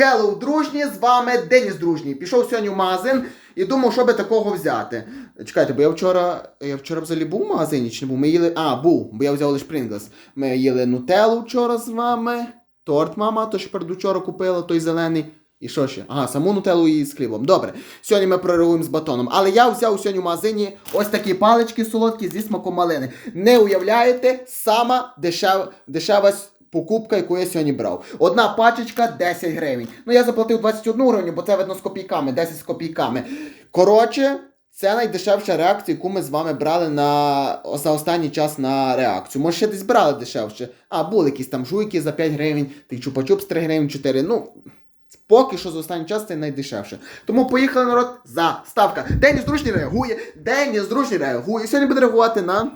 Hello, дружні, з вами Деніс Дружній. Пішов сьогодні в магазин і думав, що би такого взяти. Чекайте, бо я вчора. Я вчора взагалі був в магазині чи не був? Ми їли. А, був, бо я взяв лише Pringles. Ми їли нутеллу вчора з вами. Торт мама, то що передучора купила, той зелений. І що ще? Ага, саму нутеллу і з хлібом. Добре. Сьогодні ми прореагуємо з батоном. Але я взяв сьогодні в магазині ось такі палички солодкі зі смаком малини. Не уявляєте, сама дешева, дешева покупка, яку я сьогодні брав. Одна пачечка 10 гривень. Ну я заплатив 21 гривню, бо це видно з копійками, 10 з копійками. Коротше. Це найдешевша реакція, яку ми з вами брали на за останній час на реакцію. Може, ще десь брали дешевше. А, були якісь там жуйки за 5 гривень, тих чупа-чуп з 3 гривень 4. Ну, поки що за останній час це найдешевше. Тому поїхали народ за ставка. День зручний реагує, день зручний реагує. Сьогодні буде реагувати на.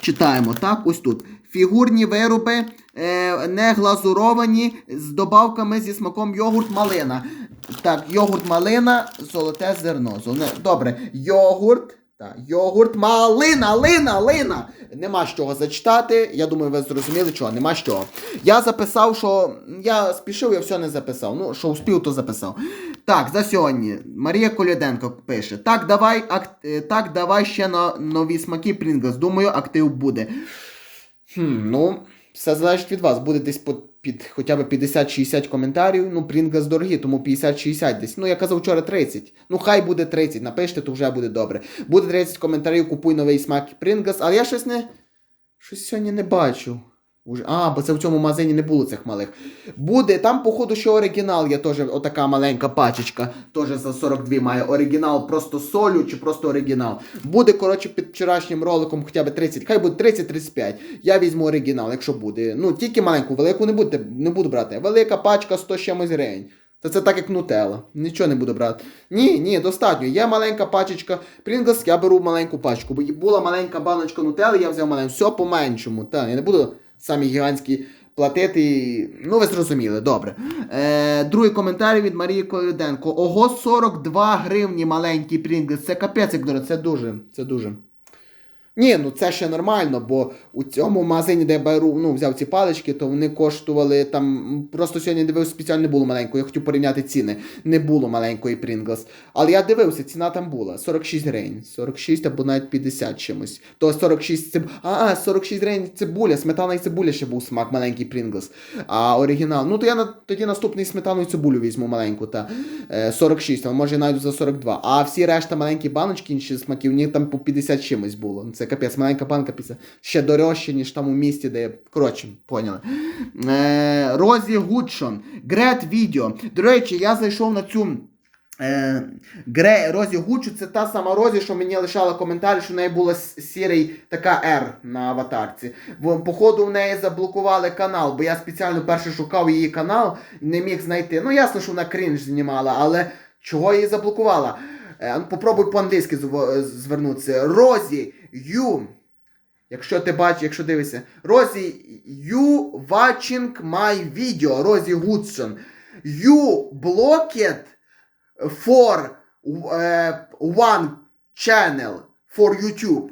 Читаємо, так, ось тут. Фігурні вироби е, не глазуровані з добавками зі смаком йогурт малина. Так, йогурт малина, золоте зерно. Золоте... Добре, йогурт. Так, йогурт малина, лина, лина. Нема з чого зачитати. Я думаю, ви зрозуміли, чого, нема з чого. Я записав, що. Я спішив, я все не записав. Ну, що успів, то записав. Так, за сьогодні. Марія Коляденко пише: Так, давай, ак... е, так, давай ще на нові смаки Pringles. Думаю, актив буде. Хм, ну, все залежить від вас. Буде десь по, під хоча б 50-60 коментарів. Ну, Pringles дорогі, тому 50-60 десь. Ну, я казав вчора 30. Ну, хай буде 30. Напишете, то вже буде добре. Буде 30 коментарів, купуй новий смак Pringles, але я щось не. Щось сьогодні не бачу. А, бо це в цьому магазині не було цих малих. Буде, там, походу, що оригінал є теж отака маленька пачечка. Теж за 42 має оригінал, просто солю чи просто оригінал. Буде, коротше, під вчорашнім роликом хоча б 30, хай буде 30-35. Я візьму оригінал, якщо буде. Ну, тільки маленьку, велику не, буде, не буду брати. Велика пачка 100 з чимось гривень. Та це так як нутелла. Нічого не буду брати. Ні, ні, достатньо. Є маленька пачечка. Pringles, я беру маленьку пачку. Бо була маленька баночка нутелли, я взяв маленьку. Все по-меншому. Та, я не буду самі гігантські платити. Ну, ви зрозуміли, добре. Е, другий коментар від Марії Коляденко. Ого, 42 гривні маленький Pringles. Це капець, як дорого. Це дуже. Це дуже. Ні, ну це ще нормально, бо у цьому магазині, де я беру, ну, взяв ці палички, то вони коштували там. Просто сьогодні дивився, спеціально не було маленької. Я хотів порівняти ціни. Не було маленької Pringles. Але я дивився, ціна там була 46 гривень. 46 або навіть 50 чимось. То 46 циб... А, 46 гривень цибуля, сметана і цибуля ще був смак, маленький Pringles. А оригінал. Ну то я на... тоді наступний сметану і цибулю візьму маленьку, та е, 46, а може я знайду за 42. А всі решта маленькі баночки, інші смаків, ні там по 50 чимось було. Ну, Це капець, маленька банка після ще дорожче, ніж там у місті, де. Коротше, поняли. Е, Розі Гудшон. Грет відео. До речі, я зайшов на цю. Гре, Розі Гучу, це та сама Розі, що мені лишала коментарі, що в неї була сірий така R на аватарці. Походу, в неї заблокували канал, бо я спеціально перше шукав її канал не міг знайти. Ну, ясно, що вона крінж знімала, але чого її заблокувала? Е, ну, попробуй по-англійськи звернутися. Розі Ю. Якщо ти бачиш, якщо дивишся, Розі, you watching my video, Розі Гудсон. You blocked for uh, one channel for YouTube.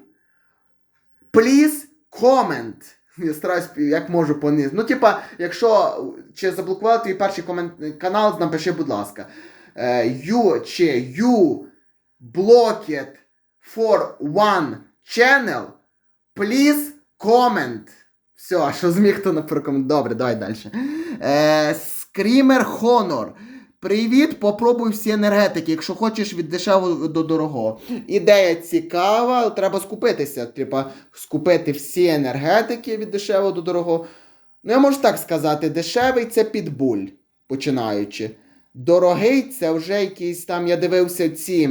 Please comment. Я стараюсь, як можу пониз. Ну, типа, якщо чи заблокували твій перший комент... канал, напиши, будь ласка. Е, you чи you blocked for one channel, please comment. Все, а що зміг, то не прокомент. Добре, давай далі. Е, Screamer Honor. Привіт, попробуй всі енергетики, якщо хочеш від дешевого до дорогого. Ідея цікава, треба скупитися. Треба скупити всі енергетики від дешевого до дорогого. Ну, я можу так сказати, дешевий це підбуль, починаючи. Дорогий це вже якийсь там, я дивився ці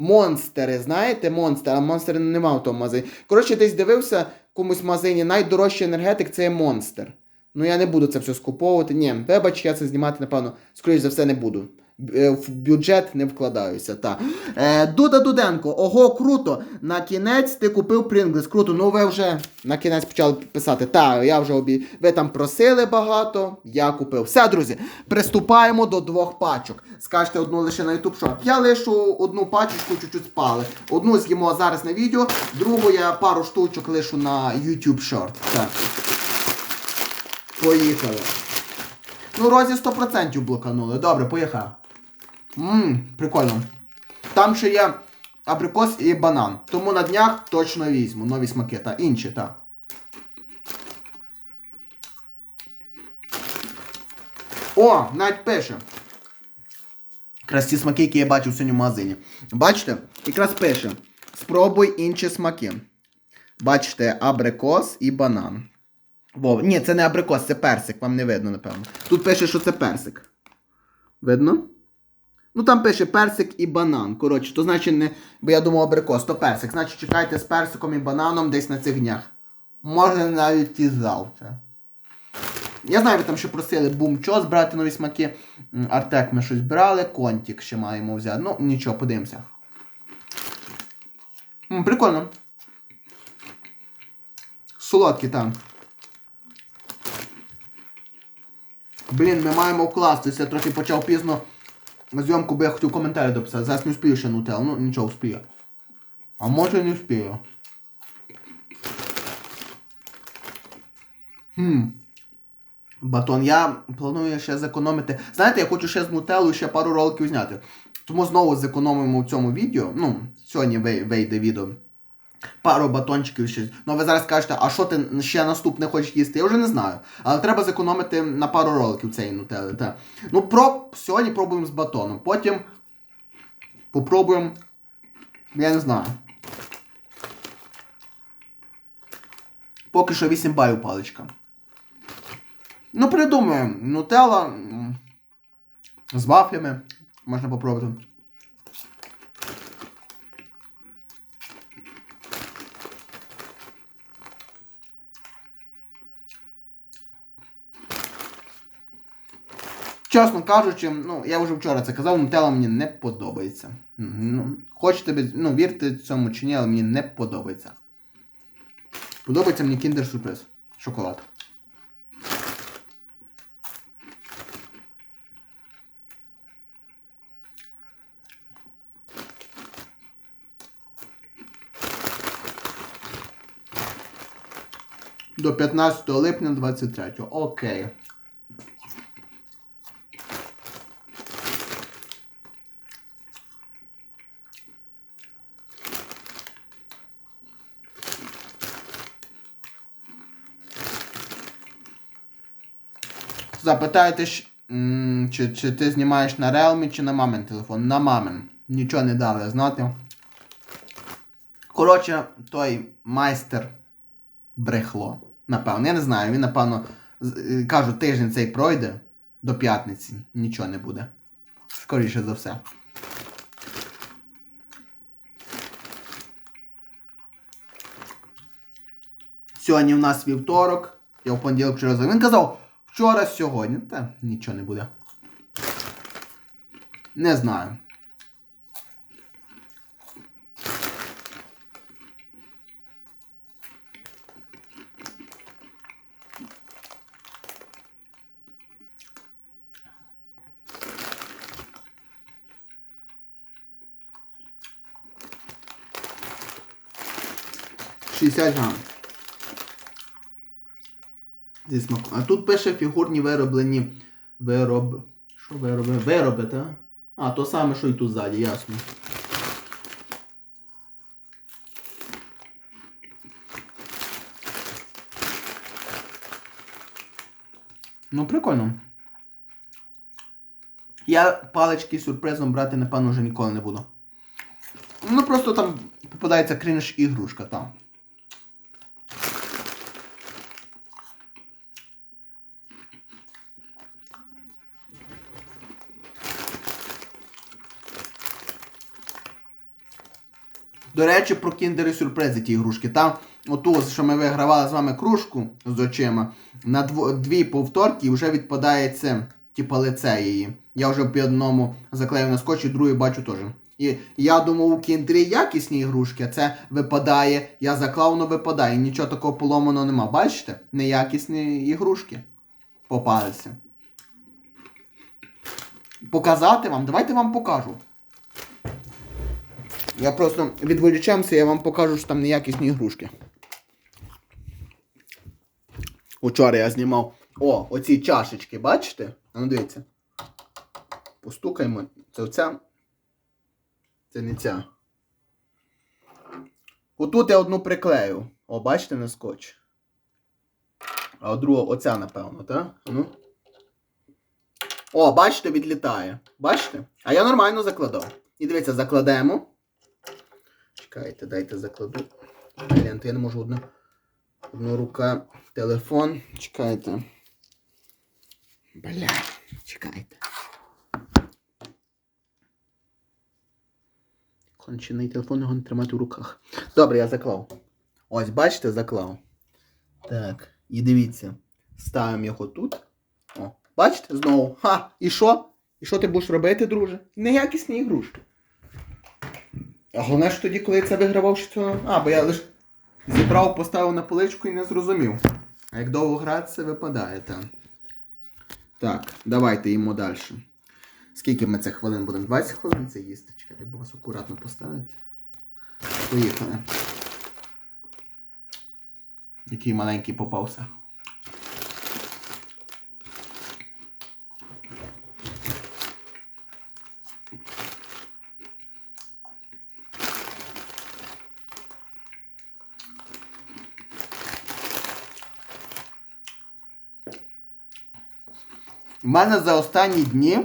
монстери, знаєте, монстер, а монстер нема в тому магазині. Коротше, десь дивився в комусь магазині, найдорожчий енергетик це є монстр. Ну я не буду це все скуповувати. Ні, вибач, я це знімати, напевно, скоріш за все, не буду. Е, В бюджет не вкладаюся. Та. Е, Дуда Дуденко, ого, круто! На кінець ти купив Pringles. Круто, ну ви вже на кінець почали писати. Та, я вже обі... Ви там просили багато, я купив. Все, друзі, приступаємо до двох пачок. Скажете одну лише на YouTube Shop. Я лишу одну пачечку, чуть-чуть спали. Одну з'їмо зараз на відео, другу я пару штучок лишу на YouTube Short. Так. Поїхали. Ну, розі 100% блоканули. Добре, поїхав. Ммм, прикольно. Там ще є абрикос і банан. Тому на днях точно візьму. Нові смаки, та інші, так. О, навіть пише. Якраз ті смаки, які я бачив сьогодні в магазині. Бачите? Якраз пише. Спробуй інші смаки. Бачите, абрикос і банан. Вов, ні, це не абрикос, це персик, вам не видно, напевно. Тут пише, що це персик. Видно? Ну там пише персик і банан. Коротше, то значить не. Бо я думав абрикос, то персик. Значить чекайте з персиком і бананом десь на цих днях. Може навіть і завтра. Я знаю, ви там ще просили бумчо збирати нові смаки. Артек ми щось брали, контік ще маємо взяти. Ну, нічого, подивимося. Прикольно. Солодкі там. Блін, ми маємо вкластися, трохи почав пізно зйомку, бо я хотів коментарі дописати. Зараз не успію ще нутел. Ну, нічого, успію. А може не успію. Хм. Батон, я планую ще зекономити. Знаєте, я хочу ще з нутеллою ще пару роликів зняти. Тому знову зекономимо в цьому відео. Ну, сьогодні вийде відео. Пару батончиків ще. Ну, ви зараз кажете, а що ти ще наступне хочеш їсти? Я вже не знаю. Але треба зекономити на пару роликів цієї нутели. Та. Ну, про... сьогодні пробуємо з батоном. Потім попробуємо. Я не знаю. Поки що 8 балів паличка. Ну, придумаємо. Нутелла з вафлями. Можна попробувати. Чесно кажучи, ну, я вже вчора це казав, нутелла мені не подобається. Ну, хочете ну, вірте цьому чи ні, але мені не подобається. Подобається мені Kinder Surprise. Шоколад. До 15 липня 23. Окей. Запитаєте, чи, чи ти знімаєш на Realme чи на мамин телефон? На мамин. Нічого не дали знати. Коротше, той майстер брехло. Напевно. Я не знаю, він, напевно, е, кажу, тиждень цей пройде до п'ятниці. Нічого не буде. Скоріше за все. Сьогодні в нас вівторок. Я в понеділок за- Він казав, вчора сьогодні. Та нічого не буде. Не знаю. Шістдесят грам. Зі смаком. А тут пише фігурні вироблені вироб. Що вироби? Вироби, так? А, то саме, що і тут ззаді, ясно. Ну, прикольно. Я палички сюрпризом брати, напевно, вже ніколи не буду. Ну, просто там попадається крінж ігрушка там. До речі, про кіндери сюрпризи ті ігрушки. Там оту, що ми вигравали з вами кружку з очима, на дві повторки вже відпадає це, типа лице її. Я вже по одному заклею на скотч, і другий бачу теж. І я думав, у кіндері якісні ігрушки, а це випадає, я заклав, воно випадає. Нічого такого поломаного нема. Бачите? Неякісні ігрушки попалися. Показати вам? Давайте вам покажу. Я просто відволічемося, я вам покажу, що там неякісні ігрушки. Учора я знімав. О, оці чашечки, бачите? Ну дивіться. Постукаємо. Це оця. Це не ця. Отут я одну приклею. О, бачите на скотч. А друга оця, напевно, так? Ну. О, бачите, відлітає. Бачите? А я нормально закладав. І дивіться, закладемо. Чекайте, дайте закладу. Блін, я не можу одна. Одна рука, телефон. Чекайте. Бля, чекайте. Кончений телефон його не тримати в руках. Добре, я заклав. Ось, бачите, заклав. Так, і дивіться. Ставимо його тут. О, бачите, знову. Ха! І що? І що ти будеш робити, друже? Неякісні ігрушки. А головне ж тоді, коли я це вигравав, що цього. А, бо я лише зібрав, поставив на поличку і не зрозумів. А як довго грати, це випадає, так. Так, давайте їмо далі. Скільки ми цих хвилин будемо? 20 хвилин це їсти? Чекайте, бо вас акуратно поставити. Поїхали. Який маленький попався. У мене за останні дні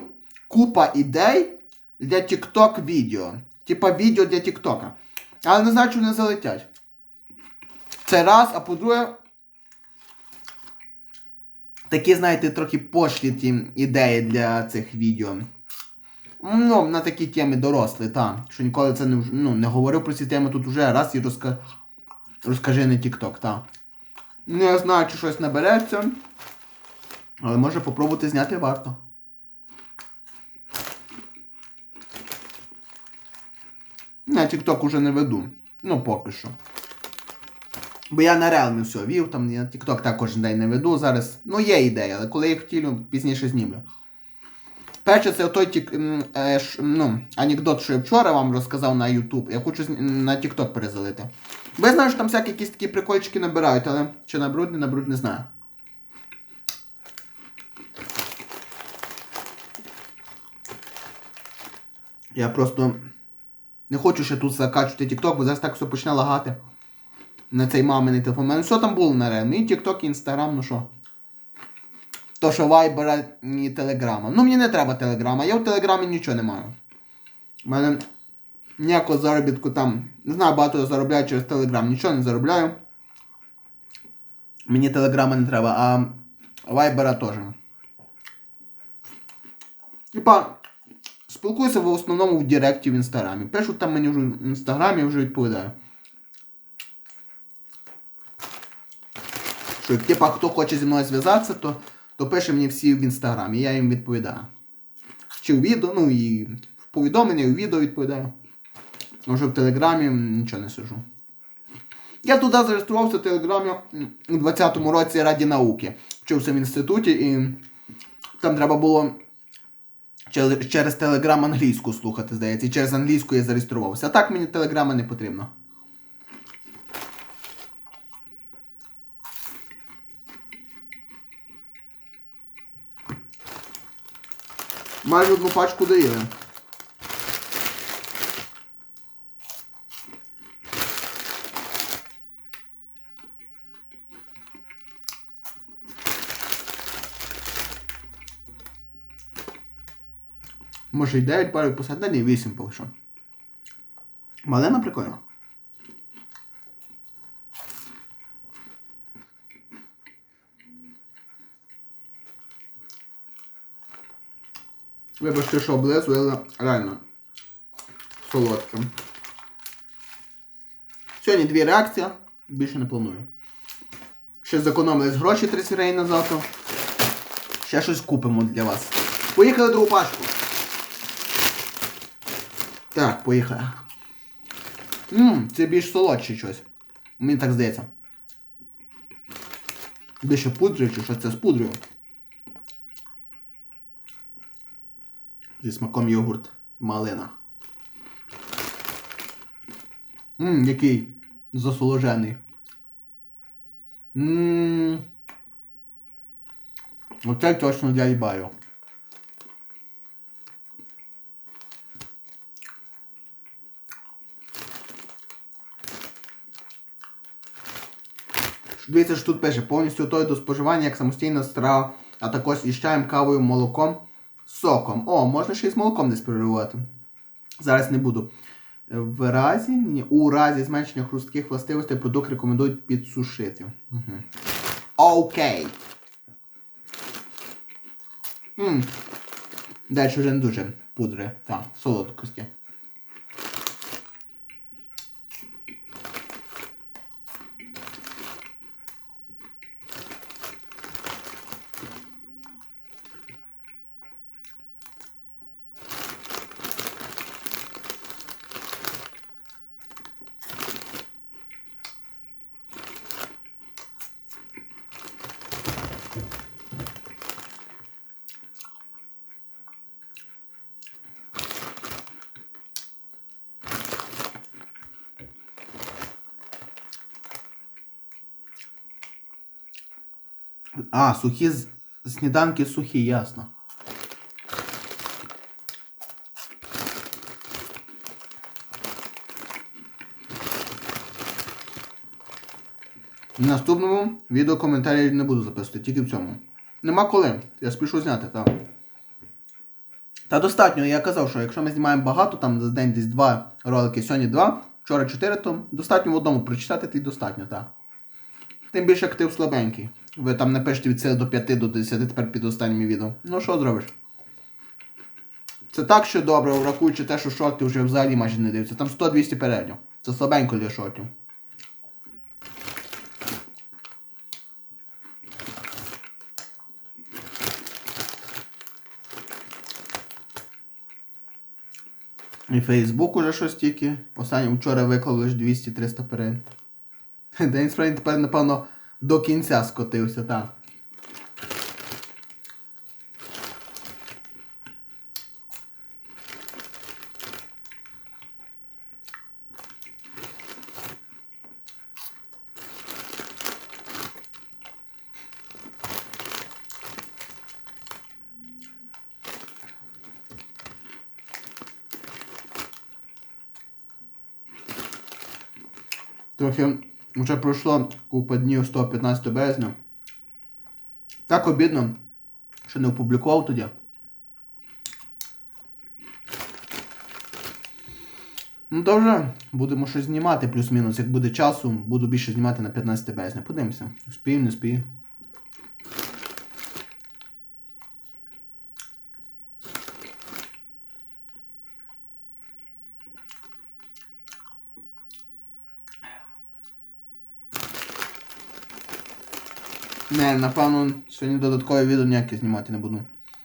купа ідей для TikTok відео. Типа відео для TikTok. Але не знаю, чи вони залетять. Це раз, а по-друге. Такі, знаєте, трохи пошлі ті ідеї для цих відео. Ну, на такі теми дорослі, так. Що ніколи це не, ну, не говорив про ці теми тут вже раз і розка... розкажи на TikTok, так. Я знаю, чи щось набереться. Але може попробувати зняти варто. На TikTok уже не веду. Ну, поки що. Бо я на Realme все вів, там я TikTok так кожен день не веду зараз. Ну, є ідея, але коли я хотілю, пізніше знімлю. Перше, це той тік, е, ну, анекдот, що я вчора вам розказав на YouTube. Я хочу на TikTok перезалити. Бо я знаю, що там всякі якісь такі прикольчики набирають, але чи наберуть, не наберуть, не знаю. Я просто не хочу ще тут закачувати TikTok, бо зараз так все почне лагати. На цей маминий телефон. У мене все там було на рем. І TikTok, і Instagram, ну що. То, що Viber і Telegram. Ну мені не треба Telegram, я в Телеграмі нічого не маю. У мене ніякого заробітку там. Не знаю, багато я заробляю через Telegram. Нічого не заробляю. Мені Телеграма не треба, а Viber теж. Типа, спілкуюся в основному в Директі в інстаграмі. Пишуть там мені вже в інстаграмі, я вже відповідаю. Що, типа, хто хоче зі мною зв'язатися, то, то пише мені всі в інстаграмі, я їм відповідаю. Чи в відео, ну і в повідомлення, і в відео відповідаю. Вже в Телеграмі нічого не сижу. Я туди зареєструвався в Телеграмі у 20-му році раді науки. Вчився в інституті і там треба було через, Телеграм англійську слухати, здається. І через англійську я зареєструвався. А так мені телеграма не потрібно. Майже одну пачку доїли. Може й 9 парів посадили, і 8 поки що. Малина прикольно. Вибачте, що облизу, але реально солодке. Сьогодні дві реакції, більше не планую. Ще зекономились гроші 30 гривень на завтра. Ще щось купимо для вас. Поїхали другу пачку. Так, поїхали. Ммм, це більш солодше щось. Мені так здається. Більше пудри, чи що це з пудрою. Зі смаком йогурт малина. Ммм, який засоложений. Ммм. Оце точно для Ібаю. Дивіться, що тут пише, повністю готовий до споживання як самостійна страва, а також із чаєм, кавою, молоком, соком. О, можна ще й з молоком десь переривати. Зараз не буду. В разі, ні, у разі зменшення хрустких властивостей продукт рекомендують підсушити. Угу. Окей. Далі вже не дуже пудри. Так, солодкості. А, сухі сніданки сухі, ясно. В наступному відео коментарі не буду записувати, тільки в цьому. Нема коли. Я спішу зняти, так. Та достатньо, я казав, що якщо ми знімаємо багато, там за день десь два ролики, сьогодні два, вчора чотири, то достатньо в одному прочитати, й достатньо, так. Тим більше актив слабенький. Ви там напишете від сили до 5 до 10 тепер під останніми відео. Ну що зробиш? Це так, що добре, врахуючи те, що шорти вже взагалі майже не дивляться. Там 100-200 передньо. Це слабенько для шортів. І Фейсбук уже щось тільки. Останнє вчора виклав лише 200-300 перед. День справді тепер, напевно, до кінця скотився, так. Трохи вже пройшло купа днів 115 березня. Так обідно, що не опублікував тоді. Ну вже будемо щось знімати, плюс-мінус. Як буде часу, буду більше знімати на 15 березня. Подивимося. Спіємо, не спію. Не, напевно, сьогодні додаткове відео ніяке знімати не буду.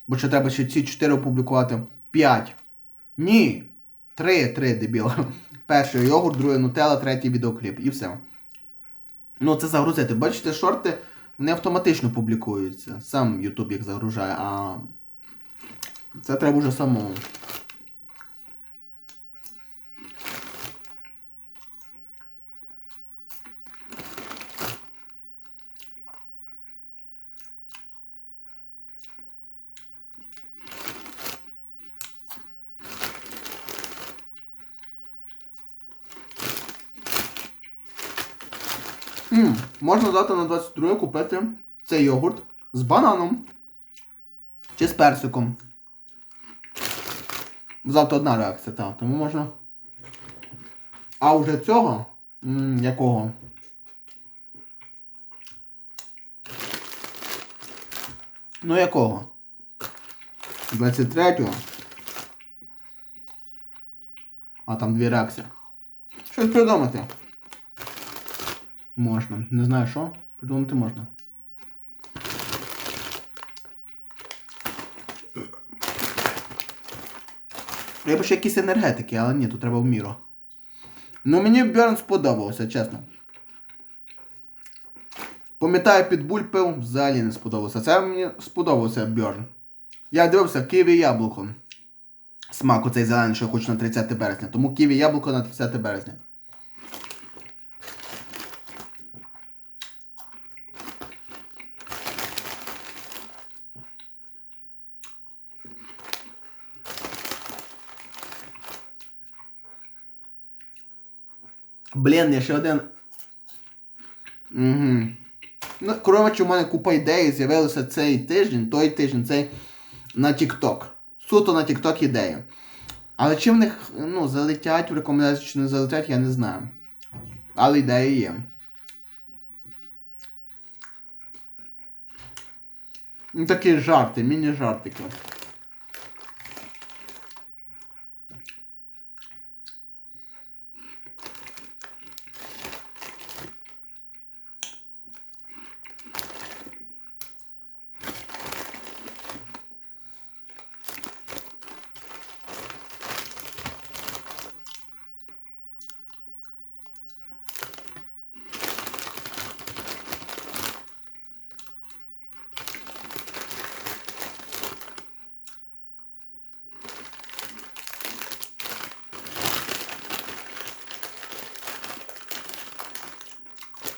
Бо ще треба ще ці 4 опублікувати. 5. Ні. 3, 3, дебіла. Перший йогурт, другий нутелла, третій відеокліп. І все. Ну, це загрузити. Бачите, шорти вони автоматично публікуються. Сам YouTube їх загружає, а це треба вже самому. Можна завтра на 22 купити цей йогурт з бананом. Чи з персиком. Завтра одна реакція, так. Тому можна. А вже цього? Якого? Ну якого? 23-го. А там дві реакції. Щось придумати. Можна. Не знаю що. Придумати можна. Треба ще якісь енергетики, але ні, тут треба в міру. Ну мені Бьорн сподобався, чесно. Пам'ятаю, підбуль пив, взагалі не сподобався. Це мені сподобався Бьорн. Я дивився ківі яблуко. Смак оцей зелений, що я хочу на 30 березня. Тому ківі яблуко на 30 березня. Блін, я ще один. Угу. Ну, коротше, у мене купа ідей з'явилося цей тиждень, той тиждень, цей на TikTok. Суто на TikTok ідеї. Але чи в них ну, залетять в рекомендації, чи не залетять, я не знаю. Але ідеї є. Ну, такі жарти, міні-жартики.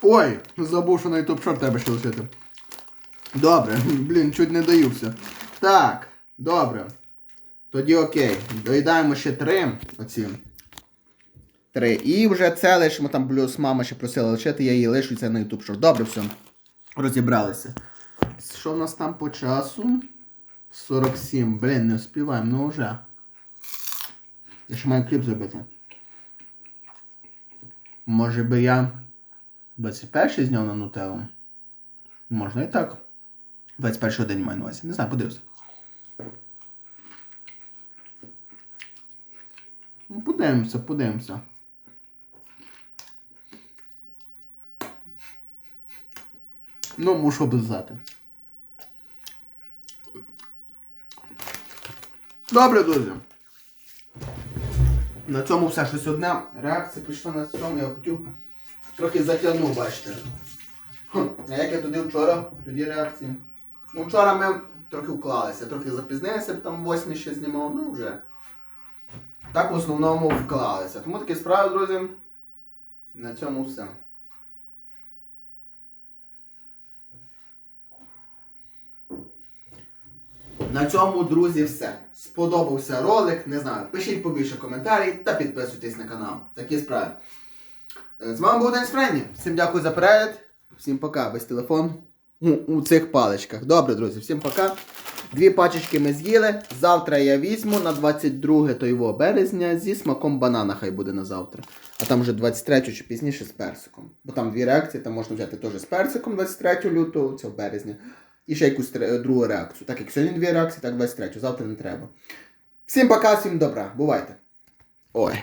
Ой, забув, що на YouTube шорт треба ще лишити. Добре, блін, чуть не даюся. Так, добре. Тоді окей. Доїдаємо ще три. Оці. Три. І вже це лишимо там плюс мама ще просила лишити, я її лишу це на YouTube шорт. Добре, все. Розібралися. Що в нас там по часу? 47. Блін, не вспіваємо, ну вже. Я ще маю кліп зробити. Може би я 21 зняв на нутеллу? Можна і так. 21 день маю на увазі. Не знаю, подивився. Ну, подивимося, подивимося. Ну, мушу облизати. Добре, друзі. На цьому все. Щось одна реакція прийшла на цьому, я хотів трохи затягнув, бачите. А як я туди вчора, тоді реакції. Ну, вчора ми трохи вклалися, трохи запізнилися, там восьмі ще знімав, ну вже. Так в основному вклалися. Тому такі справи, друзі. На цьому все. На цьому, друзі, все. Сподобався ролик, не знаю. Пишіть побільше коментарів та підписуйтесь на канал. Такі справи. Е, З вами був День Френні. Всім дякую за перегляд. Всім пока. Весь телефон у, цих паличках. Добре, друзі, всім пока. Дві пачечки ми з'їли. Завтра я візьму на 22 тойво березня зі смаком банана, хай буде на завтра. А там вже 23 чи пізніше з персиком. Бо там дві реакції, там можна взяти теж з персиком 23 лютого, це в березні. І ще якусь другу реакцію. Так як сьогодні дві реакції, так 23. Завтра не треба. Всім пока, всім добра. Бувайте. Ой.